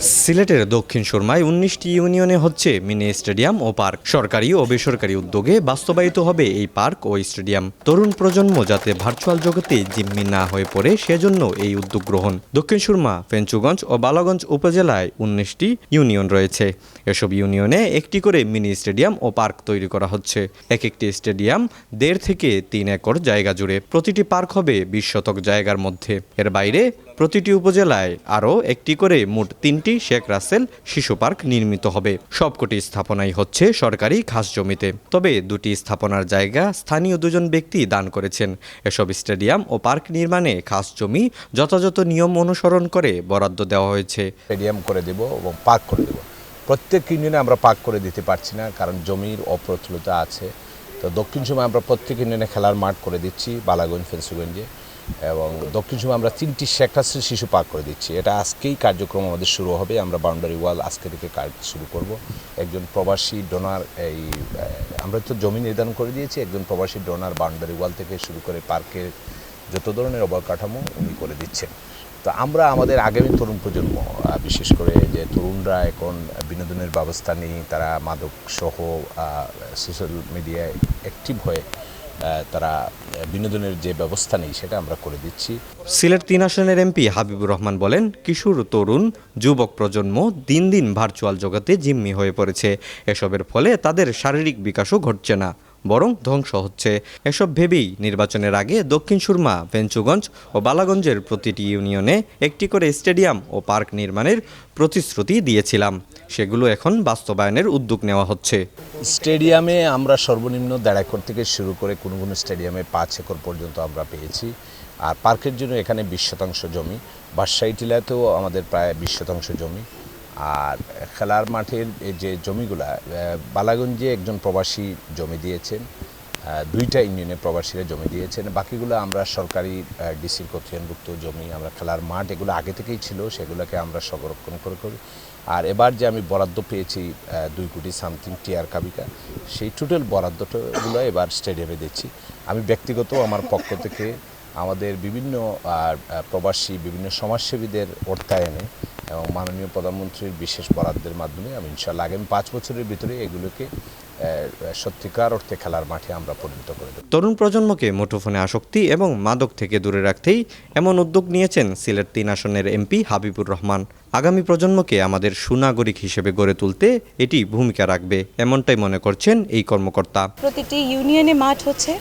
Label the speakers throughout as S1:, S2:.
S1: সিলেটের দক্ষিণ সুরমায় উনিশটি ইউনিয়নে হচ্ছে মিনি স্টেডিয়াম ও পার্ক। সরকারি ও বেসরকারি উদ্যোগে বাস্তবায়িত হবে এই পার্ক ও স্টেডিয়াম। তরুণ প্রজন্ম যাতে ভার্চুয়াল জগতে জিম্মি না হয়ে পড়ে, সেজন্য এই উদ্যোগ গ্রহণ। দক্ষিণ সুরমা, ফেঞ্চুগঞ্জ ও বালাগঞ্জ উপজেলায় উনিশটি ইউনিয়ন রয়েছে। এসব ইউনিয়নে একটি করে মিনি স্টেডিয়াম ও পার্ক তৈরি করা হচ্ছে। এক একটি স্টেডিয়াম দেড় থেকে তিন একর জায়গা জুড়ে। প্রতিটি পার্ক হবে বিশ শতক জায়গার মধ্যে। এর বাইরে প্রতিটি উপজেলায় আরও একটি করে মোট তিনটি শেখ রাসেল শিশু পার্ক নির্মিত হবে। সবকটি স্থাপনাই হচ্ছে সরকারি খাস জমিতে। তবে দুটি স্থাপনার জায়গা স্থানীয় দুজন ব্যক্তি দান করেছেন। এসব স্টেডিয়াম ও পার্ক নির্মাণে খাস জমি যথাযথ নিয়ম অনুসরণ করে বরাদ্দ দেওয়া হয়েছে।
S2: স্টেডিয়াম করে দেব এবং পার্ক করে দেব। প্রত্যেক ইউনিয়নে আমরা পার্ক করে দিতে পারছি না, কারণ জমির অপ্রতুলতা আছে। তো দক্ষিণ সময় আমরা প্রত্যেক ইউনিয়নে খেলার মাঠ করে দিচ্ছি, বালাগঞ্জ ফেন্সুগঞ্জে এবং দক্ষিণ সময় আমরা তিনটি শেখাশ্রী শিশু পার্ক করে দিচ্ছি। এটা আজকেই কার্যক্রম আমাদের শুরু হবে। আমরা বাউন্ডারি ওয়াল আজকে থেকে কাজ শুরু করব। একজন প্রবাসী ডোনার এই আমরা তো জমি নির্ধারণ করে দিয়েছি। একজন প্রবাসী ডোনার বাউন্ডারি ওয়াল থেকে শুরু করে পার্কের যত ধরনের অবকাঠামো উনি করে দিচ্ছেন। তো আমরা আমাদের আগামী তরুণ প্রজন্ম বিশেষ করে যে তরুণরা এখন বিনোদনের ব্যবস্থা নেই তারা মাদক সহ সোশ্যাল মিডিয়ায় অ্যাক্টিভ হয়ে তারা বিনোদনের যে ব্যবস্থা নেই, সেটা আমরা করে দিচ্ছি।
S1: সিলেট তিন আসনের এমপি হাবিবুর রহমান বলেন, কিশোর, তরুণ, যুবক প্রজন্ম দিন দিন ভার্চুয়াল জগতে জিম্মি হয়ে পড়েছে। এসবের ফলে তাদের শারীরিক বিকাশও ঘটছে না, বরং ধ্বংস হচ্ছে। এসব ভেবেই নির্বাচনের আগে দক্ষিণ সুরমা, ভেঞ্চুগঞ্জ ও বালাগঞ্জের প্রতিটি ইউনিয়নে একটি করে স্টেডিয়াম ও পার্ক নির্মাণের প্রতিশ্রুতি দিয়েছিলাম। সেগুলো এখন বাস্তবায়নের উদ্যোগ নেওয়া হচ্ছে।
S2: স্টেডিয়ামে আমরা সর্বনিম্ন দেড় একর থেকে শুরু করে কোনো কোনো স্টেডিয়ামে পাঁচ একর পর্যন্ত আমরা পেয়েছি। আর পার্কের জন্য এখানে বিশ শতাংশ জমি বাদশাহী টিলাতেও আমাদের প্রায় বিশ শতাংশ জমি। আর খেলার মাঠের যে জমিগুলা বালাগঞ্জে একজন প্রবাসী জমি দিয়েছেন। দুইটা ইউনিয়নে প্রবাসীরা জমি দিয়েছেন। বাকিগুলো আমরা সরকারি ডিসির কর্তৃত্বভুক্ত জমি, আমরা খেলার মাঠ, এগুলো আগে থেকেই ছিল, সেগুলোকে আমরা সংরক্ষণ করে করি। আর এবার যে আমি বরাদ্দ পেয়েছি দুই কোটি সামথিং টিয়ার কাবিকা, সেই টোটাল বরাদ্দটাগুলো এবার স্টেডিয়ামে দিচ্ছি। আমি ব্যক্তিগত আমার পক্ষ থেকে আমাদের বিভিন্ন প্রবাসী, বিভিন্ন সমাজসেবীদের অর্থায়নে এবং মাননীয় প্রধানমন্ত্রীর বিশেষ বরাদ্দের মাধ্যমে আমি ইনশাল্লাহ আগামী পাঁচ বছরের ভিতরে এগুলোকে সত্যিকার অর্থে খেলার মাঠে আমরা পরিণত করে দেব।
S1: তরুণ প্রজন্মকে মুঠোফোনে আসক্তি এবং মাদক থেকে দূরে রাখতেই এমন উদ্যোগ নিয়েছেন সিলেট তিন আসনের এমপি হাবিবুর রহমান। আগামী প্রজন্মকে আমাদের সুনাগরিক হিসেবে গড়ে তুলতে এটি ভূমিকা রাখবে এমনটাই মনে করছেন এই কর্মকর্তা।
S3: প্রতিটি ইউনিয়নে মাঠ হচ্ছে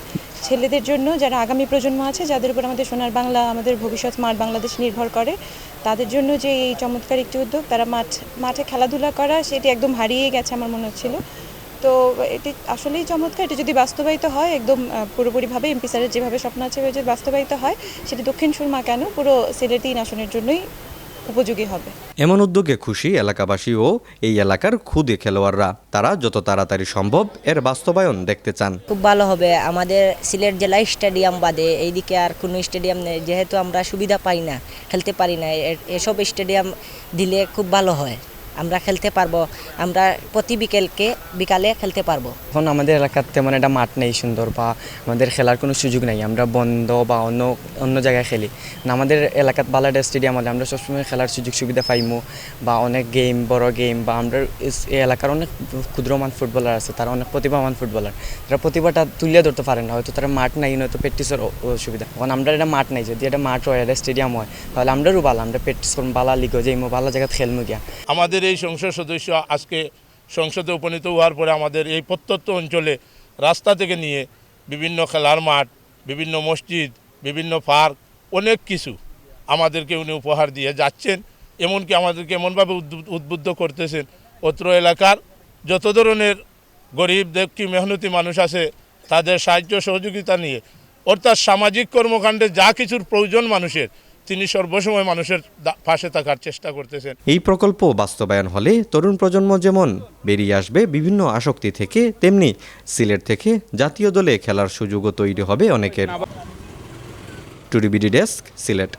S3: ছেলেদের জন্য যারা আগামী প্রজন্ম আছে যাদের উপর আমাদের সোনার বাংলা আমাদের ভবিষ্যৎ মাঠ বাংলাদেশ নির্ভর করে তাদের জন্য যে এই চমৎকার একটি উদ্যোগ তারা মাঠ মাঠে খেলাধুলা করা সেটি একদম হারিয়ে গেছে আমার মনে হচ্ছিল। তো এটি আসলেই চমৎকার। এটি যদি বাস্তবায়িত হয় একদম পুরোপুরিভাবে এমপি স্যারের যেভাবে স্বপ্ন আছে যদি বাস্তবায়িত হয় সেটি দক্ষিণ সুরমা কেন? পুরো সিলেট তিন আসনের জন্যই উপযোগী হবে।
S1: এমন উদ্যোগে খুশি এলাকাবাসী ও এই এলাকার খুদে খেলোয়াড়রা। তারা যত তাড়াতাড়ি সম্ভব এর বাস্তবায়ন দেখতে চান।
S4: খুব ভালো হবে। আমাদের সিলেট জেলায় স্টেডিয়াম বাদে এইদিকে আর কোনো স্টেডিয়াম নেই। যেহেতু আমরা সুবিধা পাই না খেলতে পারি না এসব স্টেডিয়াম দিলে খুব ভালো হয়। আমরা খেলতে পারব আমরা প্রতি বিকেলকে বিকালে খেলতে পারব।
S5: এখন আমাদের এলাকার তেমন একটা মাঠ নেই সুন্দর বা আমাদের খেলার কোনো সুযোগ নেই আমরা বন্ধ বা অন্য অন্য জায়গায় খেলি। না আমাদের এলাকার বালাডা স্টেডিয়াম হলে আমরা সবসময় খেলার সুযোগ সুবিধা পাইমু বা অনেক গেম বড় গেম বা আমরা এই এলাকার অনেক ক্ষুদ্রমান ফুটবলার আছে তারা অনেক প্রতিভাবান ফুটবলার তারা প্রতিভাটা তুলে ধরতে পারে না হয়তো তারা মাঠ নাই নয়তো প্র্যাকটিসের অসুবিধা। এখন আমরা এটা মাঠ নাই যদি এটা মাঠ হয় এটা স্টেডিয়াম হয় তাহলে আমরাও ভালো আমরা প্র্যাকটিস করব বালা লিগো যাইমু ভালো জায়গায় খেলমু গিয়া।
S6: আমাদের এই সংসদ সদস্য আজকে সংসদে উপনীত হওয়ার পরে আমাদের এই প্রত্যন্ত অঞ্চলে রাস্তা থেকে নিয়ে বিভিন্ন খেলার মাঠ, বিভিন্ন মসজিদ, বিভিন্ন পার্ক, অনেক কিছু আমাদেরকে উনি উপহার দিয়ে যাচ্ছেন। এমনকি আমাদেরকে এমনভাবে উদ্বু- উদ্বুদ্ধ করতেছেন, অত্র এলাকার যত ধরনের গরিব, দেখি, মেহনতি মানুষ আছে, তাদের সাহায্য সহযোগিতা নিয়ে। অর্থাৎ সামাজিক কর্মকাণ্ডে যা কিছুর প্রয়োজন মানুষের তিনি সর্বসময় মানুষের পাশে থাকার চেষ্টা করতেছেন।
S1: এই প্রকল্প বাস্তবায়ন হলে তরুণ প্রজন্ম যেমন বেরিয়ে আসবে বিভিন্ন আসক্তি থেকে, তেমনি সিলেট থেকে জাতীয় দলে খেলার সুযোগও তৈরি হবে অনেকের। টুরিবিডি ডেস্ক, সিলেট।